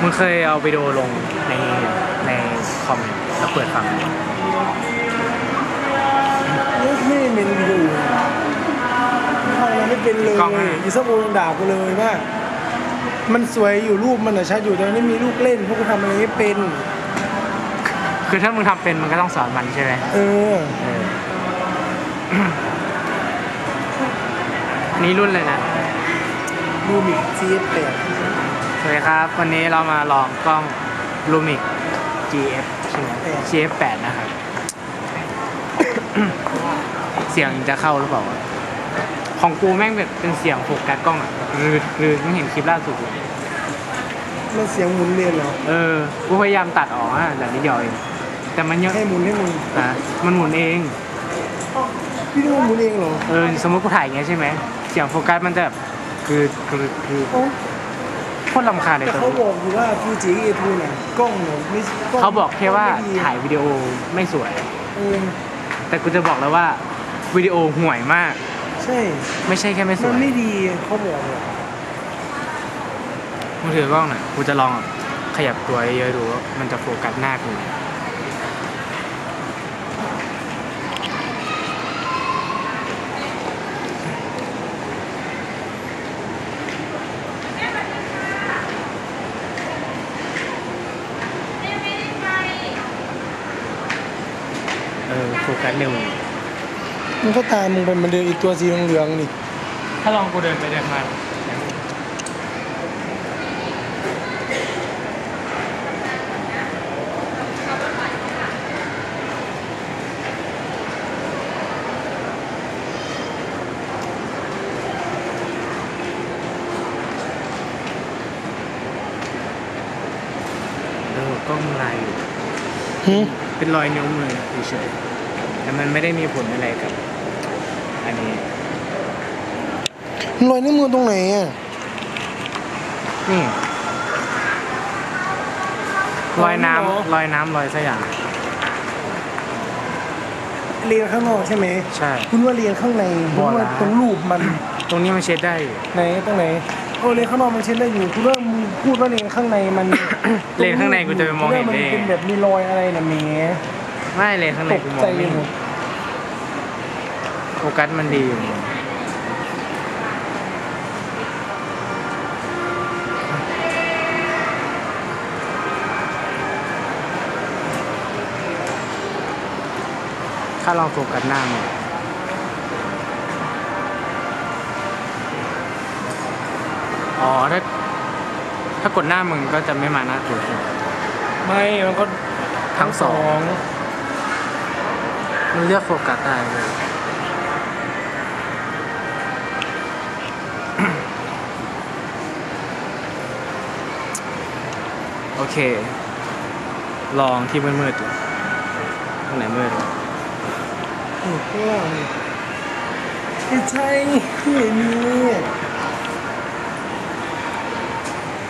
มึงเคยเอาวิดีโอลงในในคอมแล้วเปิดฟังไหมไม่ไม่เป็นวิดีโอทำอะไรไม่เป็นเลยอีสโมยังด่ากูเลยว่ามันสวยอยู่รูปมันอะชัดอยู่แต่ไม่มีลูกเล่นเพราะกูทำอะไรไม่เป็น คือถ้ามึงทำเป็นมึงก็ต้องสอนมันใช่ไหมเออเออนี่รุ่นเลยนะดูมิกซีเอฟแปด สวัสดีครับ วันนี้เรามาลองกล้อง Lumix GF ใช่ไหม GF 8นะครับ เสียงจะเข้าหรือเปล่าวะของกูแม่งแบบเป็นเสียงโฟกัสกล้องอะรือรือไม่เห็นคลิปล่าสุดเลยมันเสียงหมุนเรียนเหรอเออ กูพยายามตัดออกอะแต่นิดเดียวเอง แต่มันเยอะให้หมุนให้มึงนะมันหมุนเอง พี่ดูหมุนเองเหรอ เออ สมมติกูถ่ายอย่างเงี้ยใช่ไหม เสียงโฟกัสมันจะแบบคือคือคือเอ้าโคตรลำคาญเลยแต่ตัวเขานี้บอกอยู่ว่าฟูจิเอทูน่ะกล้องเนี่ยไม่ล้งเขาบอกแค่ว่าไม่ดีถ่ายวิดีโอไม่สวย เออแต่กูจะบอกแล้วว่าวิดีโอห่วยมาก ใช่ ไม่ใช่แค่ไม่สมัวนยไม่ดีเขาบอกเลยมือถือกล้องน่ะกูจะลองแบบขยับตัวเยอะๆดูว่ามันจะโฟกัสหน้ากูไหม โฟกัสเร็วมันก็ตามมึงไปมันเดินอีกตัวสีเหลืองๆนี่ถ้าลองกูเดินไปเดินมาเออกล้องลายอยู่หึเป็นรอยนิ้วมือเฉยๆ แต่มันไม่ได้มีผลอะไรกับ อันนี้รอยนิ้วมือตรงไหนอะนี่รอยน้อ๋อนี่เหรอำรอยน้ำรอยสักอย่างเรียนข้างนอกใช่ไหมใช่ คุณว่าเรียนข้างในคุณว่าบ่ละตรงรูปมันตรงนี้มันเช็ดได้อยู่ไหนตรงไหนโอ้เรียนข้างนอกมันเช็ดได้อยู่คุณว่ามึงพูดว่าเรียนข้างในมัน เลนข้างในกูจะไปมองเห็นมัได้เป็นแบบมีรอยอะไรนะเม ไม่เลยข้างในตกกูมอใจงไม่หมเห็นดโฟกัสมันดีอยู่ถ้าลองโฟกัสหน้ามันอ๋อถ้าถ้ากดหน้ามึงก็จะไม่มาหน้ากูใช่ไหม ไม่มันก็ทั้งสอง มันเลือกโฟกัสได้เลยโอเค ลองที่มืดๆดูตรงไหนมืดวะโอ้ข้างล่างนี่ไม่ใช่ที่นี่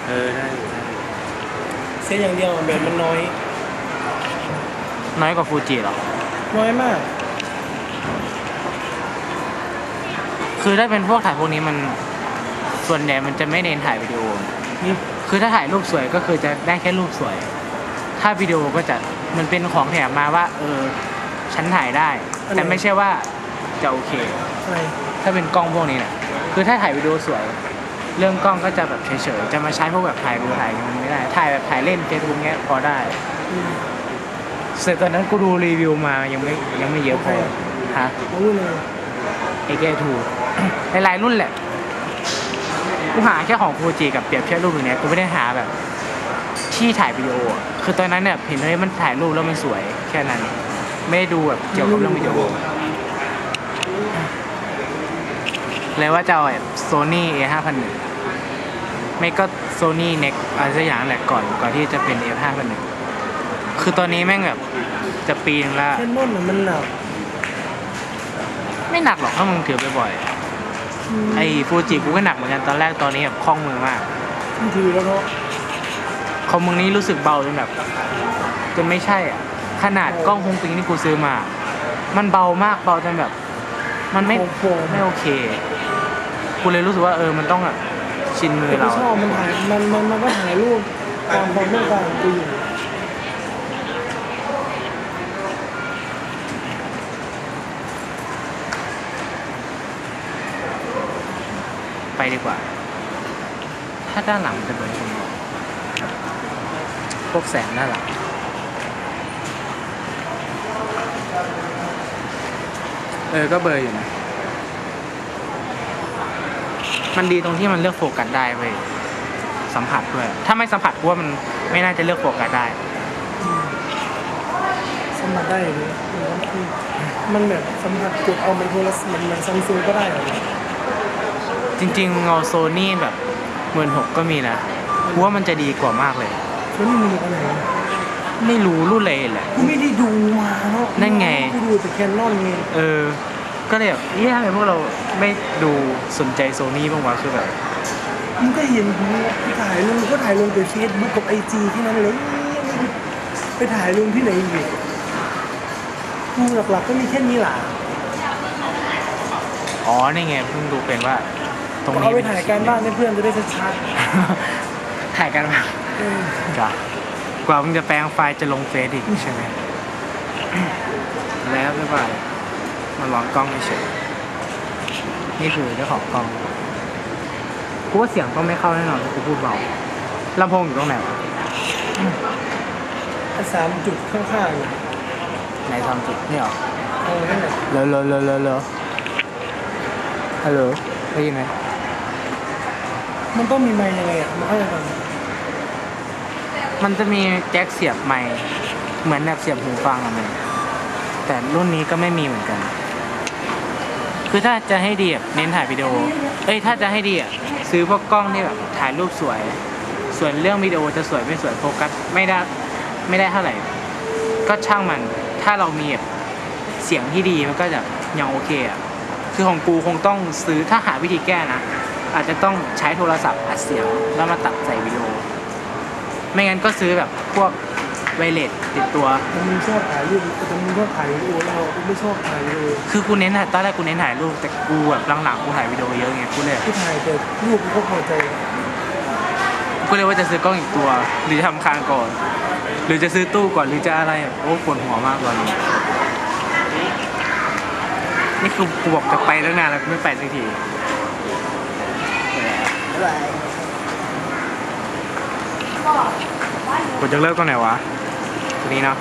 เออได้อยู่ได้อยู่เสียอย่างเดียวอะแบบมันน้อย น้อยกว่าฟูจิเหรอ น้อยมาก คือถ้าเป็นพวกถ่ายพวกนี้มันส่วนใหญ่มันจะไม่เน้นถ่ายวิดีโอ นี่คือถ้าถ่ายรูปสวยก็คือจะได้แค่รูปสวย ถ้าวิดีโอก็จะมันเป็นของแถมมาว่า เออ ฉันถ่ายได้แต่ไม่ใช่ว่าจะโอเค อะไรถ้าเป็นกล้องพวกนี้เนี่ยคือถ้าถ่ายวิดีโอสวย เรื่องกล้องก็จะแบบเฉยๆ จะมาใช้พวกแบบถ่ายรูปถ่ายมันไม่ได้ ถ่ายแบบถ่ายเล่นเฟซบุ๊กเงี้ยพอได้ อืม แต่ตอนนั้นกูดูรีวิวมายังไม่ยังไม่เยอะพอฮะเอารุ่นเลยเอเกทูหลายๆรุ่นแหละ กูหาแค่ของฟูจิกับเปรียบเทียบรูปอย่างเนี้ยกูไม่ได้หาแบบ ที่ถ่ายวิดีโออะคือตอนนั้นเนี่ยเห็นเลยมันถ่ายรูปแล้วมันสวยแค่นั้น ไม่ได้ดูแบบเกี่ยวกับเรื่องวิดีโอเลยว่าจะเอาแบบโซนี่ A 5 0 0ไม่ก็โซนี่เน็กอะไรสักอย่างแหละก่อนก่อนที่จะเป็น F 5 0 0 คือตอนนี้แม่งแบบจะปีนึงละแค่นุ่นน่ะมันหนักไม่หนักหรอกถ้ามึงถือบ่อยๆไอ้ฟูจิกูก็หนักเหมือนกันตอนแรกตอนนี้แบบคล่องมือมากมันถือแล้วเนาะคอมมึงนี้รู้สึกเบาจนแบบจนไม่ใช่อะ ขนาดกล้องฮงปิงที่กูซื้อมา มันเบามากเบาจนแบบ มันไม่โป่งๆไม่โอเคกูเลยรู้สึกว่าเออมันต้องแบบชินมือแต่กูเราชอบมันถ่ายมันมันมันก็ถ่ายรูปตามความต้องการของกูอยู่ ไปดีกว่า ถ้าด้านหลังจะเป็นคนพวกแสงด้านหลังเออ ก็เบลออยู่นะ มันดีตรงที่มันเลือกโฟกัสได้เว้ย สัมผัสด้วย ถ้าไม่สัมผัสกูว่ามันไม่น่าจะเลือกโฟกัสได้ สัมผัสได้อย่างนี้มันคือมันแบบสัมผัสกดเอามันโทรศัพท์มันมันซัมซุงก็ได้เหรอ จริงๆเงาโซนี่แบบหมื่นหกก็มีนะกูว่ามันจะดีกว่ามากเลยช่วงนี้มึงอยู่ตรงไหนไม่รู้รุ่นเลยแหละ กูไม่ได้ดูมาเนาะนั่นไง กูดูแต่แคนนอนไงเออ ก็เลยแบบเฮ้ยทำไมพวกเราไม่ดูสนใจโซนี่บ้างวะคือแบบ มึงก็เห็นกูถ่ายลงก็ถ่ายลงแต่เฟซบุ๊กกับไอจีที่นั้นเลยไปถ่ายลงที่ไหนอีกกูหลักๆก็มีแค่นี้แหละอ๋อนี่ไงเพิ่งดูเป็นว่า ตรงนี้เอาไปถ่ายการบ้านให้เพื่อนจะได้ชัดถ่ายกันบ้างๆเออจ้ะกว่ามึงจะแปลงไฟล์จะลงเฟซอีกใช่ไหมแล้วไม่ไปมาลองกล้องเฉยๆนี่คือเจ้าของกล้องกูว่าเสียงต้องไม่เข้าแน่นอนกูพูดเบาลำโพงอยู่ตรงไหนวะไอ้สามจุดข้างๆเนี่ยไหนทำจุดนี่หรอเอาไว้นั่นแหละเลอเลอเลอเลอเลอฮัลโหลได้ยินไหม มันต้องมีไมค์ยังไงอะมันเข้าใจกันมันจะมีแจ็คเสียบไมค์เหมือนแบบเสียบหูฟังอะมันแต่รุ่นนี้ก็ไม่มีเหมือนกัน คือถ้าจะให้ดีอะเน้นถ่ายวิดีโอ เอ้ยถ้าจะให้ดีอะซื้อพวกกล้องที่แบบถ่ายรูปสวย ส่วนเรื่องวิดีโอจะสวยไม่สวยโฟกัสไม่ได้ไม่ได้เท่าไหร่ ก็ช่างมัน ถ้าเรามีแบบเสียงที่ดีมันก็จะยังโอเคอะคือของกูคงต้องซื้อถ้าหาวิธีแก้นะ อาจจะต้องใช้โทรศัพท์อัดเสียงแล้วมาตัดใส่วิดีโอ ไม่งั้นก็ซื้อแบบพวกไวเลสติดตัวแต่มึงชอบถ่ายรูปแต่มึงชอบถ่ายวิดีโอแล้วกูไม่ชอบถ่ายวิดีโอคือกูเน้นถ่ายตอนแรกกูเน้นถ่ายรูปแต่กูแบบหลังๆกูถ่ายวิดีโอเยอะไงกูเลยกูถ่ายแต่รูปกูก็พอใจกูเลยว่าจะซื้อกล้องอีกตัว หรือจะทำคางก่อน หรือจะซื้อตู้ก่อนหรือจะอะไรแบบโอ้ปวดหัวมากตอนนี้นี่คือกูบอกจะไปตั้งนานแล้วกูไม่ไปสักที กูจะเลิกตรงไหนวะตรงนี้เนาะ